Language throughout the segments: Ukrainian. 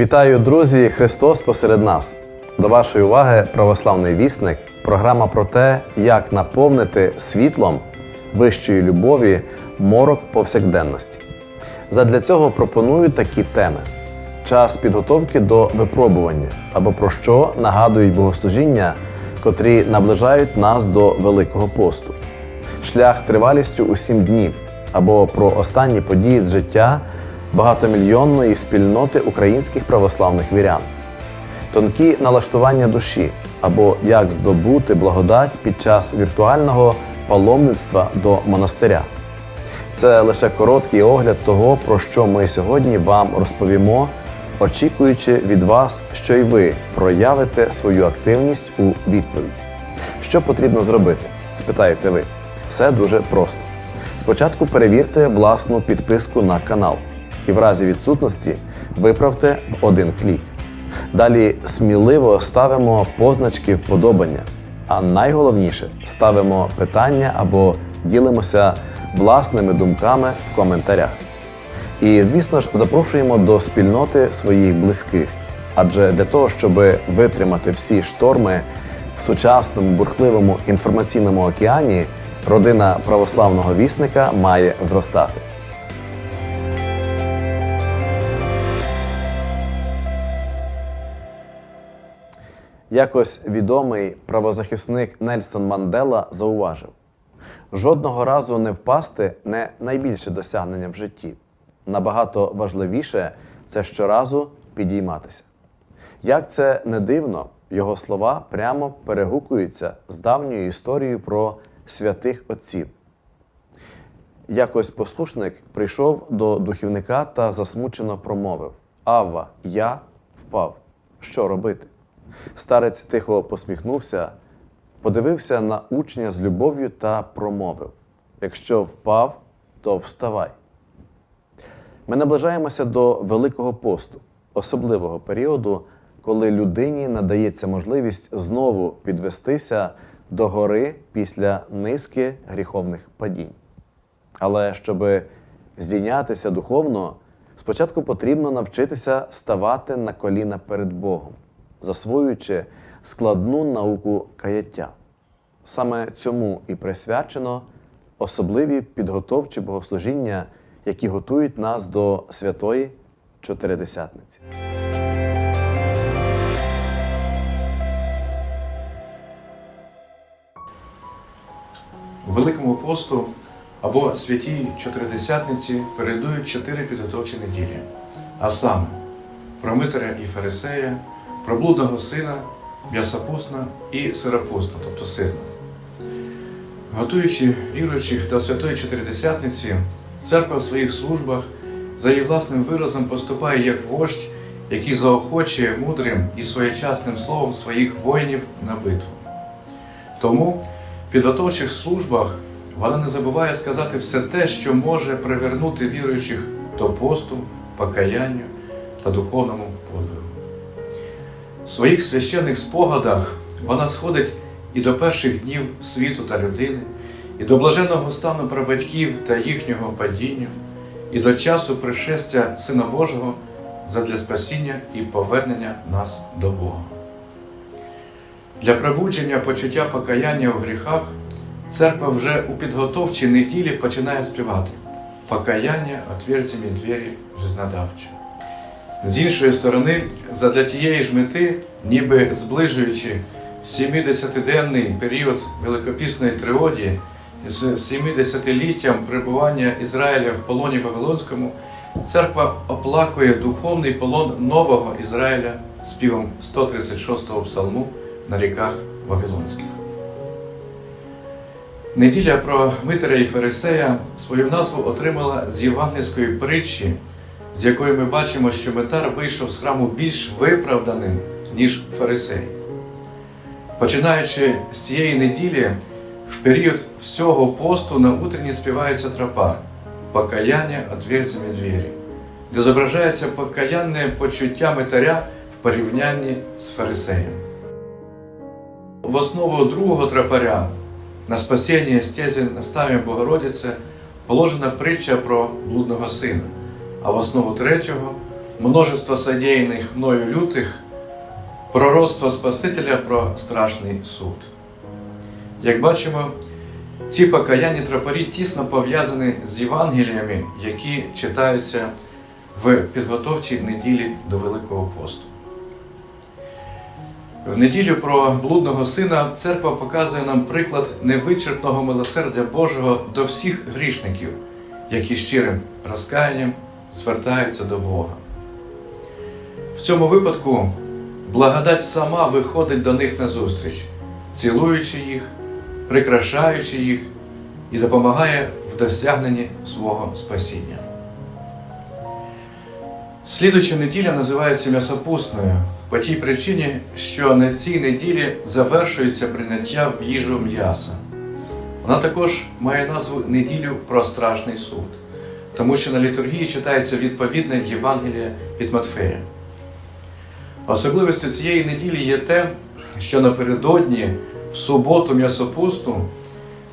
Вітаю, друзі! Христос посеред нас. До вашої уваги православний вісник, програма про те, як наповнити світлом вищої любові морок повсякденності. Задля цього пропоную такі теми: час підготовки до випробування або про що нагадують богослужіння, котрі наближають нас до Великого посту, шлях тривалістю у сім днів або про останні події з життя багатомільйонної спільноти українських православних вірян, тонкі налаштування душі або як здобути благодать під час віртуального паломництва до монастиря. Це лише короткий огляд того, про що ми сьогодні вам розповімо, очікуючи від вас, що й ви проявите свою активність у відповідь. Що потрібно зробити? Спитаєте ви. Все дуже просто. Спочатку перевірте власну підписку на канал і в разі відсутності виправте в один клік. Далі сміливо ставимо позначки вподобання, а найголовніше ставимо питання або ділимося власними думками в коментарях. І, звісно ж, запрошуємо до спільноти своїх близьких, адже для того, щоб витримати всі шторми в сучасному бурхливому інформаційному океані, родина православного вісника має зростати. Якось відомий правозахисник Нельсон Мандела зауважив: жодного разу не впасти не найбільше досягнення в житті. Набагато важливіше це щоразу підійматися. Як це не дивно, його слова прямо перегукуються з давньою історією про святих отців. Якось послушник прийшов до духівника та засмучено промовив: Авва, я впав. Що робити? Старець тихо посміхнувся, подивився на учня з любов'ю та промовив: Якщо впав, то вставай. Ми наближаємося до Великого посту, особливого періоду, коли людині надається можливість знову підвестися до гори після низки гріховних падінь. Але щоб здійнятися духовно, спочатку потрібно навчитися ставати на коліна перед Богом, засвоюючи складну науку каяття. Саме цьому і присвячено особливі підготовчі богослужіння, які готують нас до святої Чотиридесятниці. У Великому посту або святій Чотиридесятниці передують чотири підготовчі неділі, а саме про Митаря і Фарисея, про блудного сина, м'ясопусна і сиропусна, тобто сирна. Готуючи віруючих до святої Чотиридесятниці, церква в своїх службах за її власним виразом поступає як вождь, який заохочує мудрим і своєчасним словом своїх воїнів на битву. Тому в підготовчих службах вона не забуває сказати все те, що може привернути віруючих до посту, покаянню та духовному. В своїх священних спогадах вона сходить і до перших днів світу та людини, і до блаженного стану прабатьків та їхнього падіння, і до часу пришестя Сина Божого задля спасіння і повернення нас до Бога. Для пробудження почуття покаяння у гріхах церква вже у підготовчій неділі починає співати Покаяння отверзі двері жизнодавчі. З іншої сторони, задля тієї ж мети, ніби зближуючи 70-денний період Великопісної триодії з 70-літтям перебування Ізраїля в полоні Вавилонському, церква оплакує духовний полон нового Ізраїля співом 136-го псалму на ріках Вавилонських. Неділя про Митаря і Фарисея свою назву отримала з євангельської притчі, з якої ми бачимо, що Митар вийшов з храму більш виправданим, ніж фарисей. Починаючи з цієї неділі, в період всього посту на утренні співається тропар Покаяння отверзями двері, де зображається покаянне почуття Митаря в порівнянні з фарисеєм. В основу другого тропаря на спасіння стезі наставі Богородиці положена притча про блудного сина, а в основу третього множество содеянных мною лютих, пророцтво Спасителя про страшний суд. Як бачимо, ці покаянні тропарі тісно пов'язані з Євангеліями, які читаються в підготовчій неділі до Великого посту. В неділю про блудного сина церква показує нам приклад невичерпного милосердя Божого до всіх грішників, які щирим розкаянням звертаються до Бога. В цьому випадку благодать сама виходить до них назустріч, цілуючи їх, прикрашаючи їх і допомагає в досягненні свого спасіння. Слідуча неділя називається м'ясопусною по тій причині, що на цій неділі завершується прийняття в їжу м'яса. Вона також має назву неділю про страшний суд, тому що на літургії читається відповідне Євангеліє від Матфея. Особливістю цієї неділі є те, що напередодні, в суботу м'ясопусту,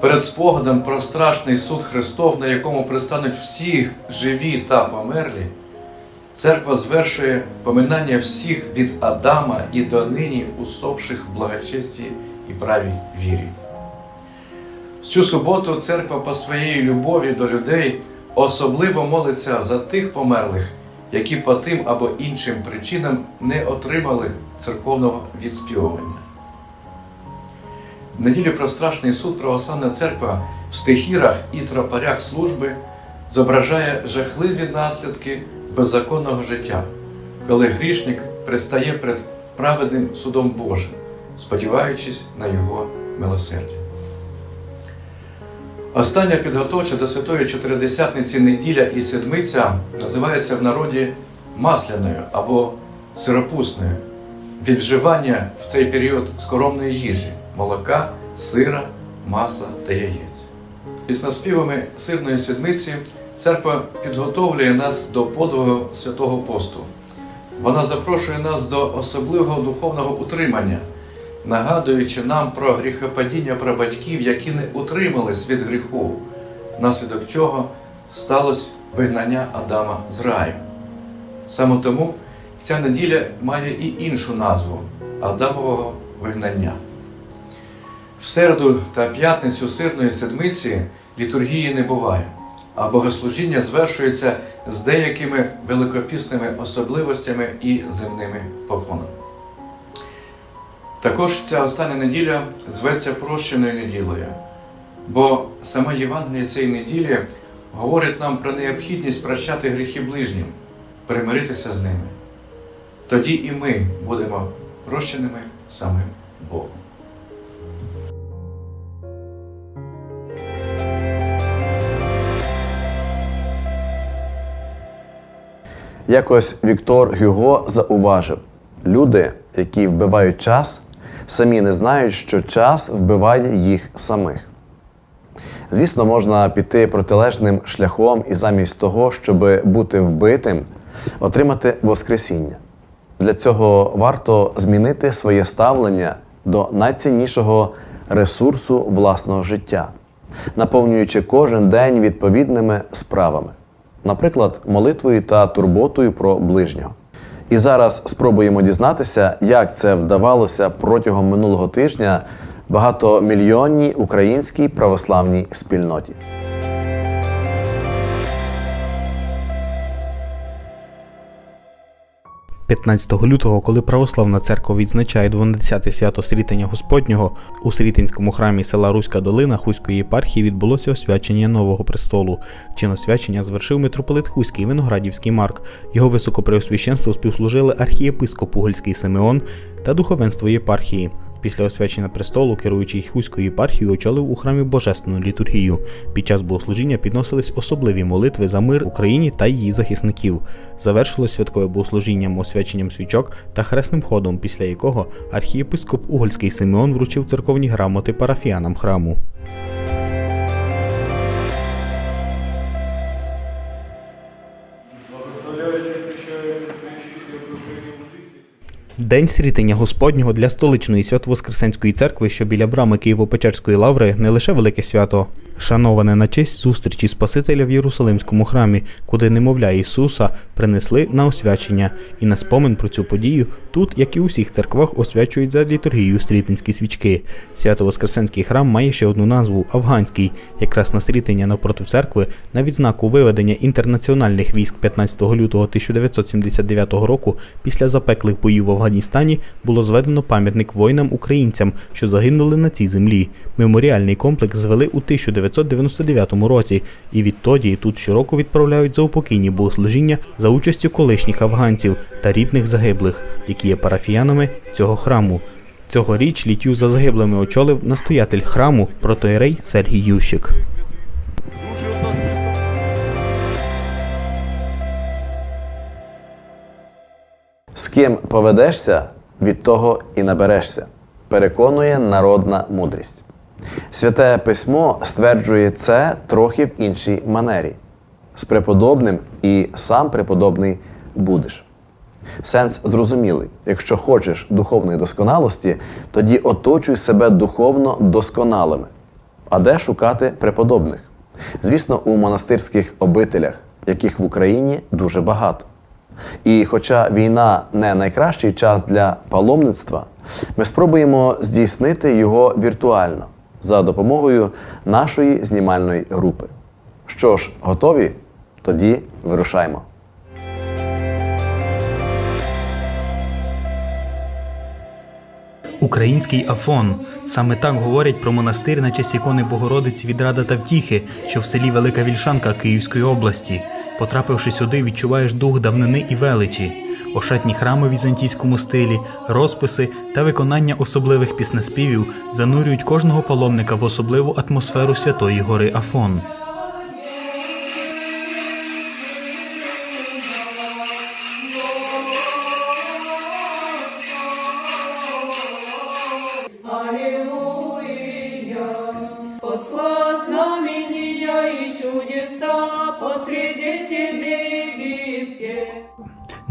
перед спогадом про страшний суд Христов, на якому пристануть всі живі та померлі, церква звершує поминання всіх від Адама і до нині усопших в благочесті і правій вірі. В цю суботу церква по своїй любові до людей особливо молиться за тих померлих, які по тим або іншим причинам не отримали церковного відспівування. В неділю про страшний суд православна церква в стихірах і тропарях служби зображає жахливі наслідки беззаконного життя, коли грішник предстає перед праведним судом Божим, сподіваючись на його милосердя. Остання підготовча до Святої Чотиридесятниці неділя і седмиця називається в народі масляною або сиропусною від вживання в цей період скоромної їжі молока, сира, масла та яєць. Після співами сирної седмиці церква підготовлює нас до подвигу святого посту. Вона запрошує нас до особливого духовного утримання, нагадуючи нам про гріхопадіння прабатьків, які не утримались від гріху, внаслідок чого сталося вигнання Адама з раю. Саме тому ця неділя має і іншу назву Адамового вигнання. В середу та п'ятницю сирної седмиці літургії не буває, а богослужіння звершується з деякими великопісними особливостями і земними поклонами. Також ця остання неділя зветься прощеною неділею, бо саме Євангеліє цієї неділі говорить нам про необхідність прощати гріхи ближнім, примиритися з ними. Тоді і ми будемо прощеними самим Богом. Якось Віктор Гюго зауважив: люди, які вбивають час, самі не знають, що час вбиває їх самих. Звісно, можна піти протилежним шляхом і замість того, щоб бути вбитим, отримати Воскресіння. Для цього варто змінити своє ставлення до найціннішого ресурсу власного життя, наповнюючи кожен день відповідними справами, наприклад, молитвою та турботою про ближнього. І зараз спробуємо дізнатися, як це вдавалося протягом минулого тижня багатомільйонній українській православній спільноті. – 15 лютого, коли православна церква відзначає 12-те свято Срітення Господнього, у Срітинському храмі села Руська Долина Хуської єпархії відбулося освячення нового престолу. Чин освячення звершив митрополит Хуський Виноградівський Марк. Його високопреосвященство співслужили архієпископ Угольський Симеон та духовенство єпархії. Після освячення престолу, керуючий Хуською єпархією, очолив у храмі божественну літургію. Під час богослужіння підносились особливі молитви за мир Україні та її захисників. Завершилось святкове богослужінням, освяченням свічок та хресним ходом, після якого архієпископ Угольський Симеон вручив церковні грамоти парафіянам храму. День срітення Господнього для столичної Свято-Воскресенської церкви, що біля брами Києво-Печерської лаври, не лише велике свято, шановане на честь зустрічі Спасителя в Єрусалимському храмі, куди немовля Ісуса принесли на освячення, і на спомин про цю подію тут, як і у всіх церквах, освячують за літургією стрітинські свічки. Свято-Воскресенський храм має ще одну назву Афганський, якраз на стрітення навпроти церкви на відзнаку виведення інтернаціональних військ 15 лютого 1979 року після запеклих боїв в Афганістані було зведено пам'ятник воїнам-українцям, що загинули на цій землі. Меморіальний комплекс звели у 1999 році, і відтоді тут щороку відправляють заупокійні богослужіння за участю колишніх афганців та рідних загиблих, які є парафіянами цього храму. Цьогоріч літю за загиблими очолив настоятель храму протоєрей Сергій Ющик. З ким поведешся, від того і наберешся, переконує народна мудрість. Святе письмо стверджує це трохи в іншій манері. З преподобним і сам преподобний будеш. Сенс зрозумілий. Якщо хочеш духовної досконалості, тоді оточуй себе духовно досконалими. А де шукати преподобних? Звісно, у монастирських обителях, яких в Україні дуже багато. І хоча війна не найкращий час для паломництва, ми спробуємо здійснити його віртуально за допомогою нашої знімальної групи. Що ж, готові? Тоді вирушаймо. Український Афон. Саме так говорять про монастир на честь ікони Богородиці від Рада та Втіхи, що в селі Велика Вільшанка Київської області. Потрапивши сюди, відчуваєш дух давнини і величі, ошатні храми в візантійському стилі, розписи та виконання особливих піснеспівів занурюють кожного паломника в особливу атмосферу Святої Гори Афон.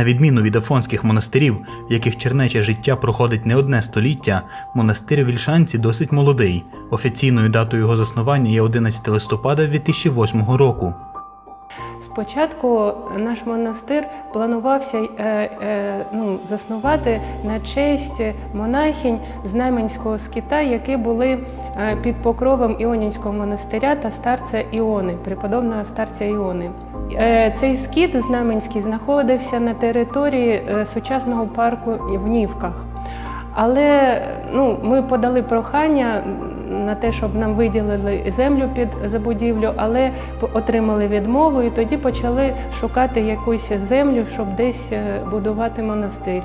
На відміну від афонських монастирів, в яких чернече життя проходить не одне століття, монастир Вільшанці досить молодий. Офіційною датою його заснування є 11 листопада 2008 року. Спочатку наш монастир планувався е, е, ну, заснувати на честь монахінь Знаменського скіта, які були е, під покровом Іонінського монастиря та старця Іони, преподобного старця Іони. Е, цей скіт Знаменський знаходився на території е, сучасного парку в Нівках. Але ну, ми подали прохання на те, щоб нам виділили землю під забудівлю, але отримали відмову і тоді почали шукати якусь землю, щоб десь е, будувати монастир.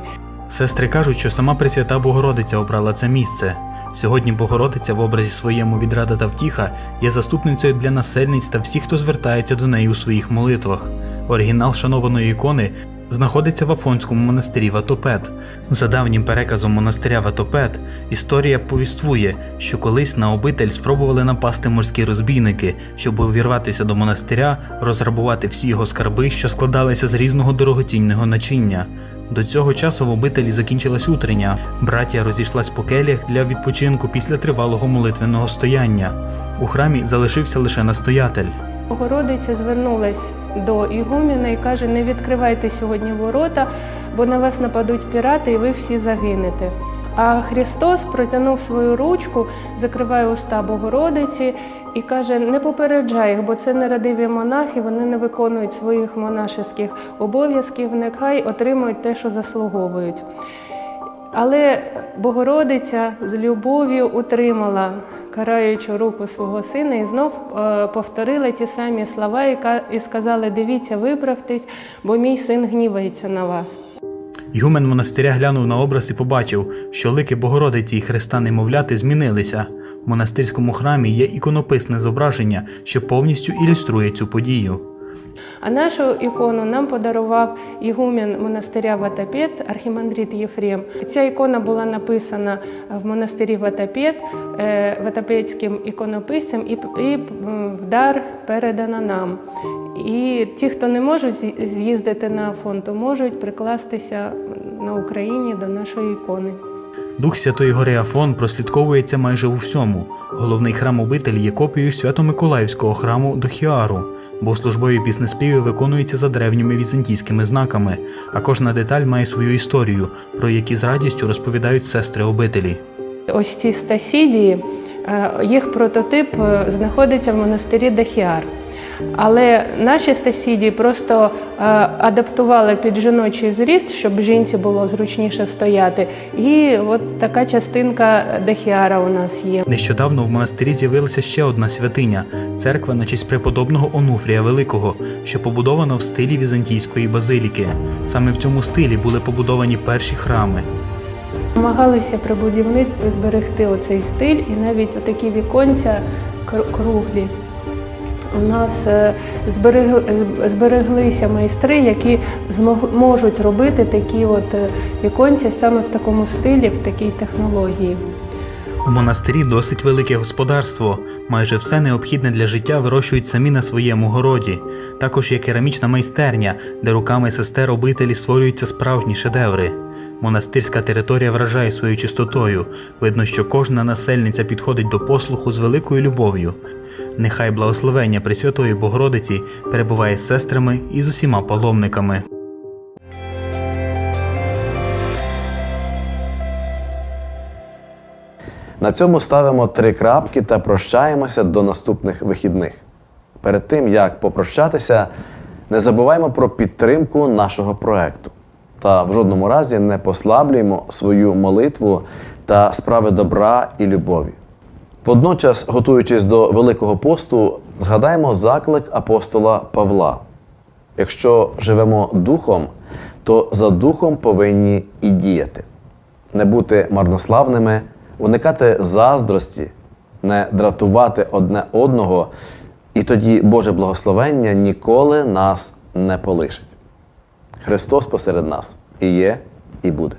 Сестри кажуть, що сама Пресвята Богородиця обрала це місце. Сьогодні Богородиця в образі своєму від рада та втіха є заступницею для насельниць та всіх, хто звертається до неї у своїх молитвах. Оригінал шанованої ікони знаходиться в Афонському монастирі Ватопет. За давнім переказом монастиря Ватопет, історія повіствує, що колись на обитель спробували напасти морські розбійники, щоб увірватися до монастиря, розграбувати всі його скарби, що складалися з різного дорогоцінного начиння. До цього часу в обителі закінчилась утрення. Браття розійшлась по келях для відпочинку після тривалого молитвеного стояння. У храмі залишився лише настоятель. Богородиця звернулась до Ігуміна і каже: не відкривайте сьогодні ворота, бо на вас нападуть пірати, і ви всі загинете. А Христос протягнув свою ручку, закриває уста Богородиці і каже: не попереджай їх, бо це нерадиві монахи, вони не виконують своїх монашеських обов'язків, нехай отримують те, що заслуговують. Але Богородиця з любов'ю утримала караючу руку свого сина і знов е, повторила ті самі слова і ка- і сказали: дивіться, виправтесь, бо мій син гнівається на вас. Ігумен монастиря глянув на образ і побачив, що лики Богородиці і Христа немовляти змінилися. В монастирському храмі є іконописне зображення, що повністю ілюструє цю подію. А нашу ікону нам подарував ігумен монастиря Ватапет, архімандрит Єфрем. Ця ікона була написана в монастирі Ватапет е, ватапетським іконописцем і, в дар передана нам. І ті, хто не можуть з'їздити на Афон, то можуть прикластися на Україні до нашої ікони. Дух Святої Гори Афон прослідковується майже у всьому. Головний храм обителі є копією Свято-Миколаївського храму Дохіару. Богослужбові піснеспіви виконуються за древніми візантійськими знаками, а кожна деталь має свою історію, про які з радістю розповідають сестри обителі. Ось ці стасідії, е, їх прототип е, знаходиться в монастирі Дахіар. Але наші стасідії просто е, адаптували під жіночий зріст, щоб жінці було зручніше стояти. І от така частинка Дахіара у нас є. Нещодавно в монастирі з'явилася ще одна святиня церква на честь преподобного Онуфрія Великого, що побудована в стилі візантійської базиліки. Саме в цьому стилі були побудовані перші храми. Намагалися при будівництві зберегти оцей стиль і навіть отакі віконця круглі. У нас е, зберегли, збереглися майстри, які змог, можуть робити такі от е, віконця саме в такому стилі, в такій технології. У монастирі досить велике господарство. Майже все необхідне для життя вирощують самі на своєму городі. Також є керамічна майстерня, де руками сестер обителі створюються справжні шедеври. Монастирська територія вражає своєю чистотою. Видно, що кожна насельниця підходить до послуху з великою любов'ю. Нехай благословення Пресвятої Богородиці перебуває з сестрами і з усіма паломниками. На цьому ставимо три крапки та прощаємося до наступних вихідних. Перед тим як попрощатися, не забуваймо про підтримку нашого проекту та в жодному разі не послаблюємо свою молитву та справи добра і любові. Водночас, готуючись до Великого посту, згадаємо заклик апостола Павла. Якщо живемо духом, то за духом повинні і діяти не бути марнославними, уникати заздрості, не дратувати одне одного, і тоді Боже благословення ніколи нас не полишить. Христос посеред нас і є, і буде.